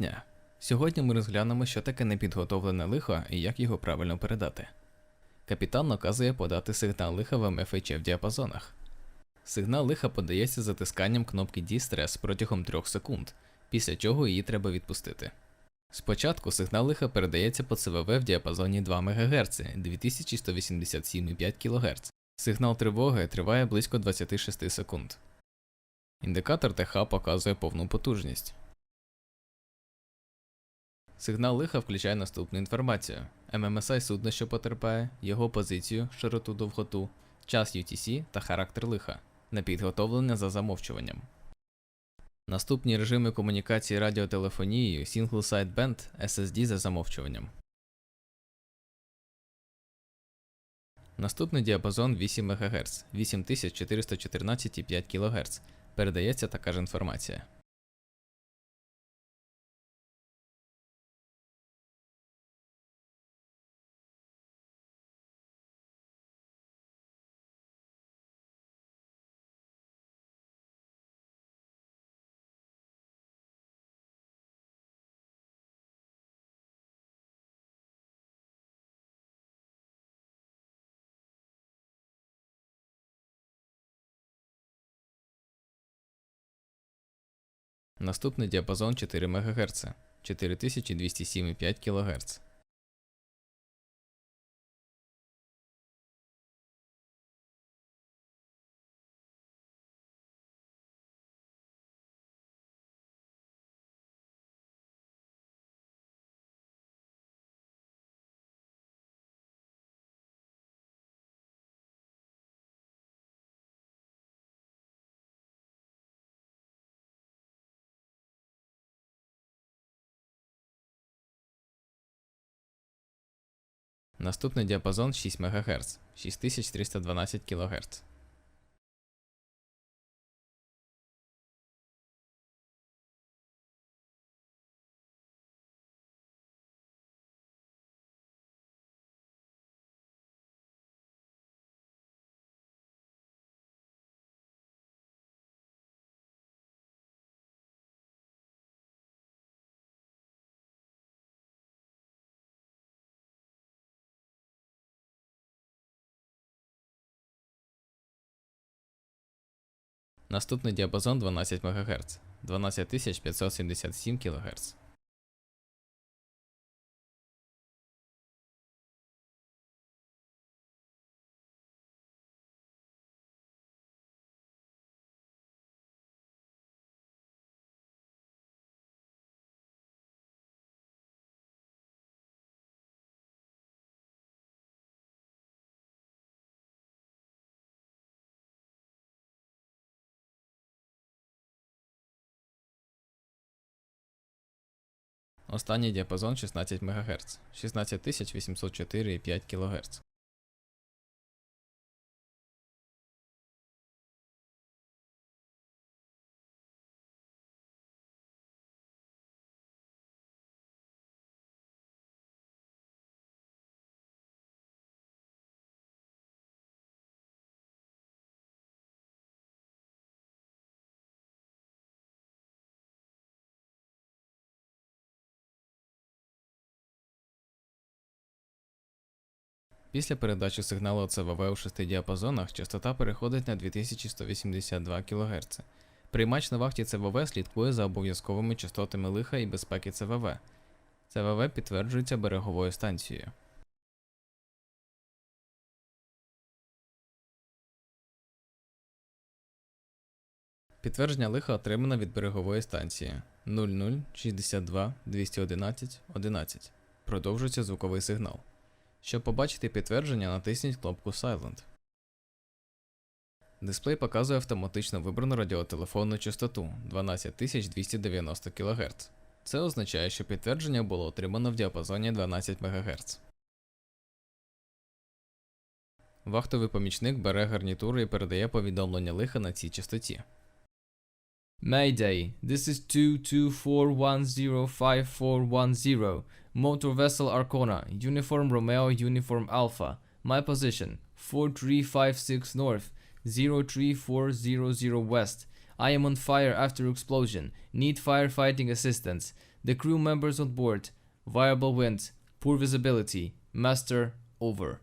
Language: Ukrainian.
дня! Сьогодні ми розглянемо, що таке непідготовлене лихо і як його правильно передати. Капітан наказує подати сигнал лиха в МФЧ в діапазонах. Сигнал лиха подається затисканням кнопки D-Stress протягом 3 секунд, після чого її треба відпустити. Спочатку сигнал лиха передається по ЦВВ в діапазоні 2 МГц 2187,5 кГц. Сигнал тривоги триває близько 26 секунд. Індикатор ТХ показує повну потужність. Сигнал лиха включає наступну інформацію: MMSI судна, що потерпає, його позицію, широту довготу, час UTC та характер лиха на підготовлення за замовчуванням. Наступні режими комунікації радіотелефонією Single Side Band SSD за замовчуванням. Наступний діапазон 8 МГц 8414,5 кГц. Передається така ж інформація. Наступний діапазон 4 МГц 4207,5 кГц. Наступний діапазон 6 МГц 6312 кГц. Наступний діапазон 12 МГц 12577 кГц. Останній діапазон 16 МГц 16804,5 кГц. Після передачі сигналу ЦВВ у шести діапазонах частота переходить на 2182 кГц. Приймач на вахті ЦВВ слідкує за обов'язковими частотами лиха і безпеки ЦВВ. ЦВВ підтверджується береговою станцією. Підтвердження лиха отримано від берегової станції 00 62 211 11. Продовжується звуковий сигнал. Щоб побачити підтвердження, натисніть кнопку Silent. Дисплей показує автоматично вибрану радіотелефонну частоту 12290 кГц. Це означає, що підтвердження було отримано в діапазоні 12 МГц. Вахтовий помічник бере гарнітуру і передає повідомлення лиха на цій частоті. Mayday, this is 224105410. Motor vessel Arcona, Uniform Romeo Uniform Alpha. My position 4356 North, 03400 West. I am on fire after explosion. Need firefighting assistance. The crew members on board. Viable wind. Poor visibility. Master, over.